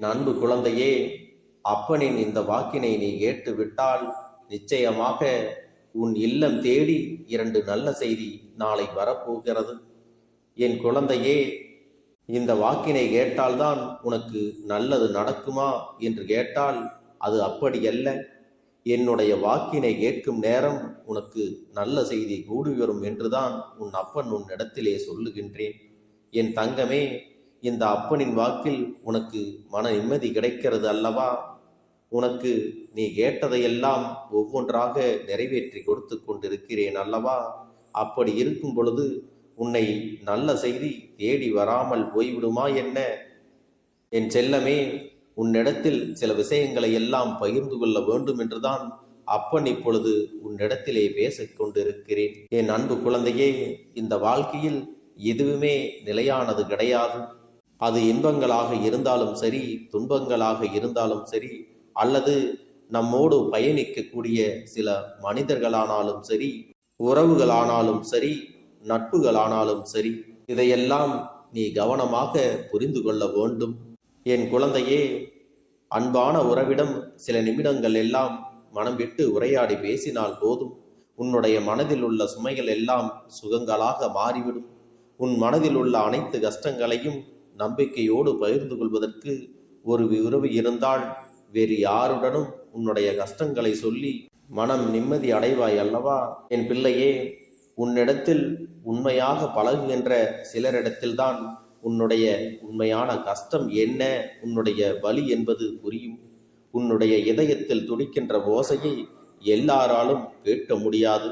நண்பு குழந்தையே அப்பனின் இந்த வாக்கினை நீ கேட்டு விட்டால் நிச்சயமாக உன் இல்லம் தேடி இரண்டு நல்ல செய்தி நாளை வரப்போகிறது. என் குழந்தையே இந்த வாக்கினை கேட்டால்தான் உனக்கு நல்லது நடக்குமா என்று கேட்டால் அது அப்படியல்ல. என்னுடைய வாக்கினை கேட்கும் நேரம் உனக்கு நல்ல செய்தி கூடி வரும் என்றுதான் உன் அப்பன் உன் இடத்திலே சொல்லுகின்றேன். என் தங்கமே இந்த அப்பனின் வாக்கில் உனக்கு மன நிம்மதி கிடைக்கிறது அல்லவா? உனக்கு நீ கேட்டதையெல்லாம் ஒவ்வொன்றாக நிறைவேற்றி கொடுத்து கொண்டிருக்கிறேன் அல்லவா? அப்படி இருக்கும் பொழுது உன்னை நல்ல செய்தி தேடி வராமல் போய்விடுமா என்ன? என் செல்லமே உன்னிடத்தில் சில விஷயங்களை எல்லாம் பகிர்ந்து கொள்ள வேண்டும் என்றுதான் அப்பன் இப்பொழுது உன்னிடத்திலே பேசிக் கொண்டிருக்கிறேன். என் அன்பு குழந்தையே இந்த வாழ்க்கையில் எதுவுமே நிலையானது கிடையாது. அது இன்பங்களாக இருந்தாலும் சரி துன்பங்களாக இருந்தாலும் சரி அல்லது நம்மோடு பயணிக்கக்கூடிய சில மனிதர்களானாலும் சரி உறவுகளானாலும் சரி நட்புகளானாலும் சரி இதையெல்லாம் நீ கவனமாக புரிந்து கொள்ள வேண்டும். என் குழந்தையே அன்பான உறவிடம் சில நிமிடங்கள் எல்லாம் மனம் விட்டு உரையாடி பேசினால் போதும். உன்னுடைய மனதில் உள்ள சுமைகள் எல்லாம் சுகங்களாக மாறிவிடும். உன் மனதில் உள்ள அனைத்து கஷ்டங்களையும் நம்பிக்கையோடு பகிர்ந்து கொள்வதற்கு ஒரு உறவு இருந்தால் வேறு யாருடனும் உன்னுடைய கஷ்டங்களை சொல்லி மனம் நிம்மதி அடைவாய் அல்லவா? என் பிள்ளையே உன்னிடத்தில் உண்மையாக பழகுகின்ற சிலரிடத்தில்தான் உன்னுடைய உண்மையான கஷ்டம் என்ன உன்னுடைய வலி என்பது புரியும். உன்னுடைய இதயத்தில் துடிக்கின்ற ஓசையை எல்லாராலும் கேட்க முடியாது.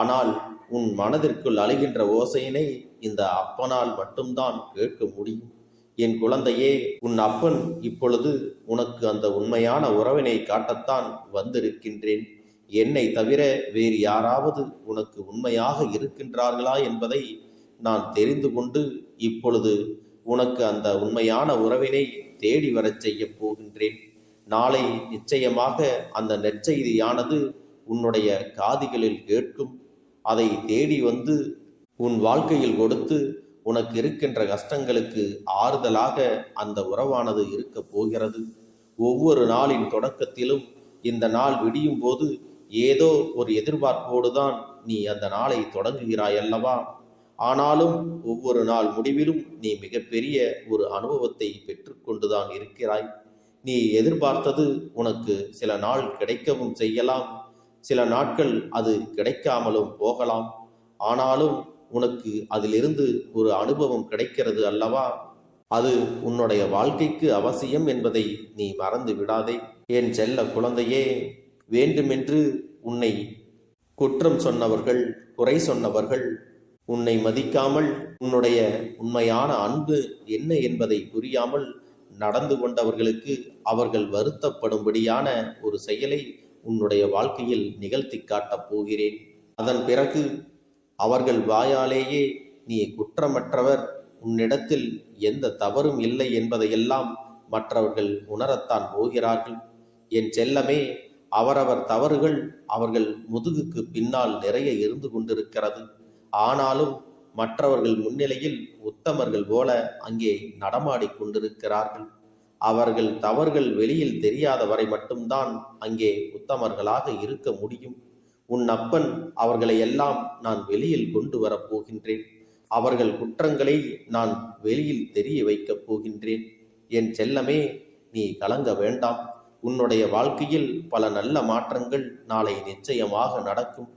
ஆனால் உன் மனதிற்குள் அழுகின்ற ஓசையினை இந்த அப்பனால் மட்டும்தான் கேட்க முடியும். என் குழந்தையே உன் அப்பன் இப்பொழுது உனக்கு அந்த உண்மையான உறவினை காட்டத்தான் வந்திருக்கின்றேன். என்னை தவிர வேறு யாராவது உனக்கு உண்மையாக இருக்கின்றார்களா என்பதை நான் தெரிந்து கொண்டு இப்பொழுது உனக்கு அந்த உண்மையான உறவினை தேடி வரச் செய்யப் போகின்றேன். நாளை நிச்சயமாக அந்த நெற்செய்தியானது உன்னுடைய காதுகளில் கேட்கும். அதை தேடி வந்து உன் வாழ்க்கையில் கொடுத்து உனக்கு இருக்கின்ற கஷ்டங்களுக்கு ஆறுதலாக அந்த உறவானது இருக்க போகிறது. ஒவ்வொரு நாளின் தொடக்கத்திலும் இந்த நாள் விடியும் போது ஏதோ ஒரு எதிர்பார்ப்போடு தான் நீ அந்த நாளை தொடங்குகிறாய் அல்லவா ஆனாலும் ஒவ்வொரு நாள் முடிவிலும் நீ மிகப்பெரிய ஒரு அனுபவத்தை பெற்றுக்கொண்டுதான் இருக்கிறாய். நீ எதிர்பார்த்தது உனக்கு சில நாள் கிடைக்கவும் செய்யலாம். சில நாட்கள் அது கிடைக்காமலும் போகலாம். ஆனாலும் உனக்கு அதிலிருந்து ஒரு அனுபவம் கிடைக்கிறது அல்லவா? அது உன்னுடைய வாழ்க்கைக்கு அவசியம் என்பதை நீ மறந்து விடாதே. என் செல்ல குழந்தையே வேண்டுமென்று உன்னை குற்றம் சொன்னவர்கள் குறை சொன்னவர்கள் உன்னை மதிக்காமல் உன்னுடைய உண்மையான அன்பு என்ன என்பதை புரியாமல் நடந்து கொண்டவர்களுக்கு அவர்கள் வருத்தப்படும்படியான ஒரு செயலை உன்னுடைய வாழ்க்கையில் நிகழ்த்தி காட்டப் போகிறேன். அதன் பிறகு அவர்கள் வாயாலேயே நீ குற்றமற்றவர் உன்னிடத்தில் எந்த தவறும் இல்லை என்பதையெல்லாம் மற்றவர்கள் உணரத்தான் போகிறார்கள். என் செல்லமே அவரவர் தவறுகள் அவர்கள் முதுகுக்கு பின்னால் நிறைய இருந்து கொண்டிருக்கிறது. ஆனாலும் மற்றவர்கள் முன்னிலையில் உத்தமர்கள் போல அங்கே நடமாடிக் கொண்டிருக்கிறார்கள். அவர்கள் தவறுகள் வெளியில் தெரியாத வரை மட்டும்தான் அங்கே உத்தமர்களாக இருக்க முடியும். உன் அப்பன் அவர்களை எல்லாம் நான் வெளியில் கொண்டு வரப் போகின்றேன். அவர்கள் குற்றங்களை நான் வெளியில் தெரிய வைக்கப் போகின்றேன். என் செல்லமே நீ கலங்க வேண்டாம். உன்னுடைய வாழ்க்கையில் பல நல்ல மாற்றங்கள் நாளை நிச்சயமாக நடக்கும்.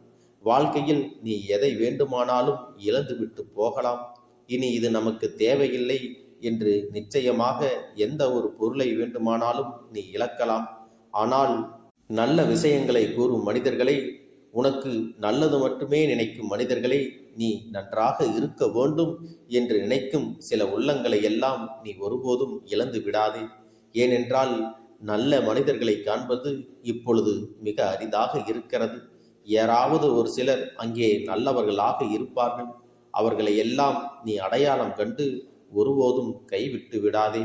வாழ்க்கையில் நீ எதை வேண்டுமானாலும் இழந்துவிட்டு போகலாம். இனி இது நமக்கு தேவையில்லை என்று நிச்சயமாக எந்த ஒரு பொருளை வேண்டுமானாலும் நீ இழக்கலாம். ஆனால் நல்ல விஷயங்களை கூறும் மனிதர்களை உனக்கு நல்லது மட்டுமே நினைக்கும் மனிதர்களே நீ நன்றாக இருக்க வேண்டும் என்று நினைக்கும் சில உள்ளங்களை எல்லாம் நீ ஒருபோதும் இழந்து விடாதே. ஏனென்றால் நல்ல மனிதர்களை காண்பது இப்பொழுது மிக அரிதாக இருக்கிறது. யாராவது ஒரு சிலர் அங்கே நல்லவர்களாக இருப்பார்கள். அவர்களை எல்லாம் நீ அடையாளம் கண்டு ஒருபோதும் கைவிட்டு விடாதே.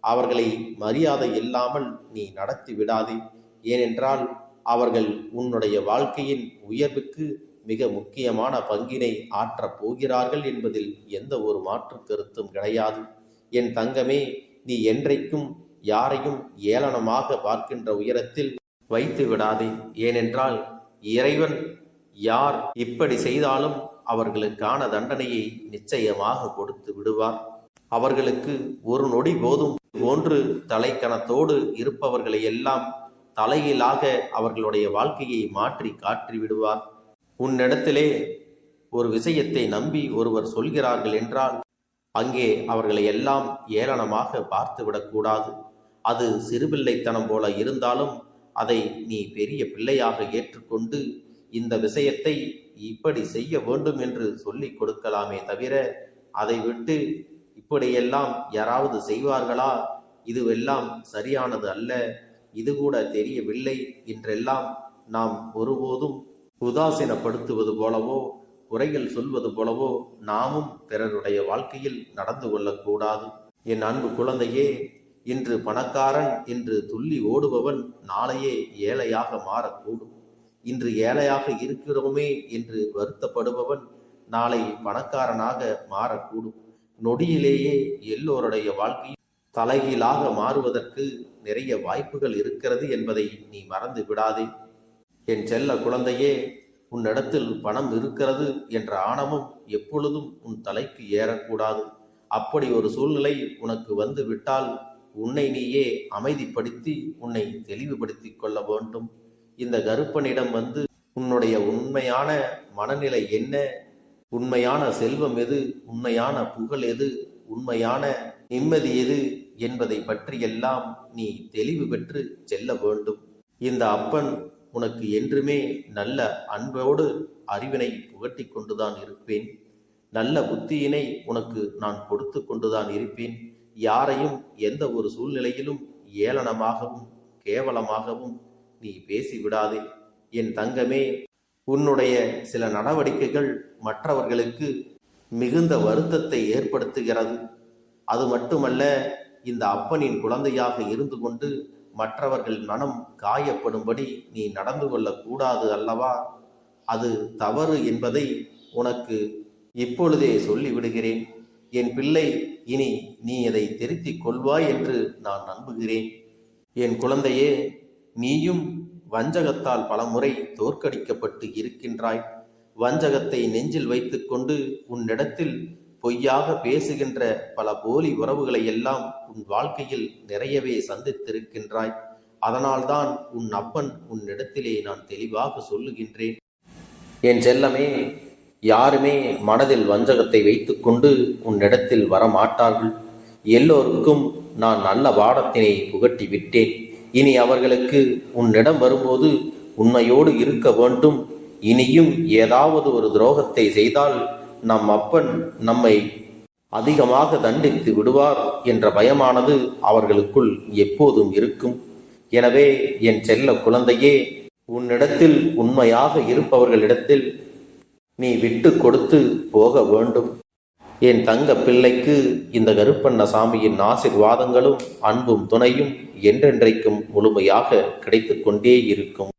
அவர்களை மரியாதை இல்லாமல் நீ நடத்தி விடாதே. ஏனென்றால் அவர்கள் உன்னுடைய வாழ்க்கையின் உயர்வுக்கு மிக முக்கியமான பங்கினை ஆற்றப் போகிறார்கள் என்பதில் எந்த ஒரு மாற்று கருத்தும் கிடையாது. என் தங்கமே நீ என்றைக்கும் யாரையும் ஏளனமாக பார்க்கின்ற உயரத்தில் வைத்து விடாதே. ஏனென்றால் இறைவன் யார் இப்படி செய்தாலும் அவர்களுக்கான தண்டனையை நிச்சயமாக கொடுத்து விடுவார். அவர்களுக்கு ஒரு நொடி போதும். போன்று தலைக்கணத்தோடு இருப்பவர்களை எல்லாம் தலையிலாக அவர்களுடைய வாழ்க்கையை மாற்றி காற்றி விடுவார். உன்னிடத்திலே ஒரு விஷயத்தை நம்பி ஒருவர் சொல்கிறார்கள் என்றால் அங்கே அவர்களை எல்லாம் ஏளனமாக பார்த்து விடக்கூடாது. அது சிறுபிள்ளைத்தனம் போல இருந்தாலும் அதை நீ பெரிய பிள்ளையாக ஏற்றுக்கொண்டு இந்த விஷயத்தை இப்படி செய்ய வேண்டும் என்று சொல்லிக் கொடுக்கலாமே தவிர அதை விட்டு இப்படியெல்லாம் யாராவது செய்வார்களா? இதுவெல்லாம் சரியானது அல்ல. இது கூட தெரியவில்லை என்றெல்லாம் நாம் ஒருபோதும் உதாசீனப்படுத்துவது போலவோ குறைகள் சொல்வது போலவோ நாமும் பிறருடைய வாழ்க்கையில் நடந்து கொள்ளக்கூடாது. என் அன்பு குழந்தையே இன்று பணக்காரன் என்று துள்ளி ஓடுபவன் நாளையே ஏழையாக மாறக்கூடும். இன்று ஏழையாக இருக்கிறோமே என்று வருத்தப்படுபவன் நாளை பணக்காரனாக மாறக்கூடும். நொடியிலேயே எல்லோருடைய வாழ்க்கையும் தலைகீழாக மாறுவதற்கு நிறைய வாய்ப்புகள் இருக்கிறது என்பதை நீ மறந்து விடாதே. என் செல்ல குழந்தையே உன்னிடத்தில் பணம் இருக்கிறது என்ற ஆணவம் எப்பொழுதும் உன் தலைக்கு ஏறக்கூடாது. அப்படி ஒரு சூழ்நிலை உனக்கு வந்து விட்டால் உன்னை நீயே அமைதிப்படுத்தி உன்னை தெளிவுபடுத்திக் கொள்ள வேண்டும். இந்த கருப்பனிடம் வந்து உன்னுடைய உண்மையான மனநிலை என்ன? உண்மையான செல்வம் எது? உண்மையான புகழ் எது? உண்மையான நிம்மதி எது? என்பதை பற்றியெல்லாம் நீ தெளிவு பெற்று செல்ல வேண்டும். இந்த அப்பன் உனக்கு என்றுமே நல்ல அன்போடு அறிவினை புகட்டி கொண்டுதான் இருப்பேன். நல்ல புத்தியினை உனக்கு நான் கொடுத்து கொண்டுதான் இருப்பேன். யாரையும் எந்த ஒரு சூழ்நிலையிலும் ஏளனமாகவும் கேவலமாகவும் நீ பேசிவிடாதே. என் தங்கமே உன்னுடைய சில நடவடிக்கைகள் மற்றவர்களுக்கு மிகுந்த வருத்தத்தை ஏற்படுத்துகிறது. அது மட்டுமல்ல இந்த அப்பனின் குழந்தையாக இருந்து கொண்டு மற்றவர்கள் மனம் காயப்படும்படி நீ நடந்து கொள்ளக்கூடாது அல்லவா? அது தவறு என்பதை உனக்கு இப்பொழுதே சொல்லிவிடுகிறேன். என் பிள்ளை இனி நீ அதை திருத்திக் கொள்வாய் என்று நான் நம்புகிறேன். என் குழந்தையே நீயும் வஞ்சகத்தால் பலமுறை தோற்கடிக்கப்பட்டு இருக்கின்றாய். வஞ்சகத்தை நெஞ்சில் வைத்துக்கொண்டு உன்னிடத்தில் பொய்யாக பேசுகின்ற பல போலி உறவுகளை எல்லாம் உன் வாழ்க்கையில் நிறையவே சந்தித்திருக்கின்றாய். அதனால்தான் உன் அப்பன் உன்னிடத்திலே நான் தெளிவாக சொல்லுகின்றேன். என் செல்லமே யாருமே மனதில் வஞ்சகத்தை வைத்துக்கொண்டு உன்னிடத்தில் வரமாட்டார்கள். எல்லோருக்கும் நான் நல்ல பாடத்தினை புகட்டி விட்டேன் இனி அவர்களுக்கு உன்னிடம் வரும்போது உண்மையோடு இருக்க வேண்டும். இனியும் ஏதாவது ஒரு துரோகத்தை செய்தால் நம் அப்பன் நம்மை அதிகமாக தண்டித்து விடுவார் என்ற பயமானது அவர்களுக்குள் எப்போதும் இருக்கும். எனவே என் செல்ல குழந்தையே உன்னிடத்தில் உண்மையாக இருப்பவர்களிடத்தில் நீ விட்டு கொடுத்து போக வேண்டும். என் தங்க பிள்ளைக்கு இந்த கருப்பண்ண சாமியின் ஆசிர்வாதங்களும் அன்பும் துணையும் என்றென்றைக்கும் முழுமையாக கிடைத்து கொண்டே இருக்கும்.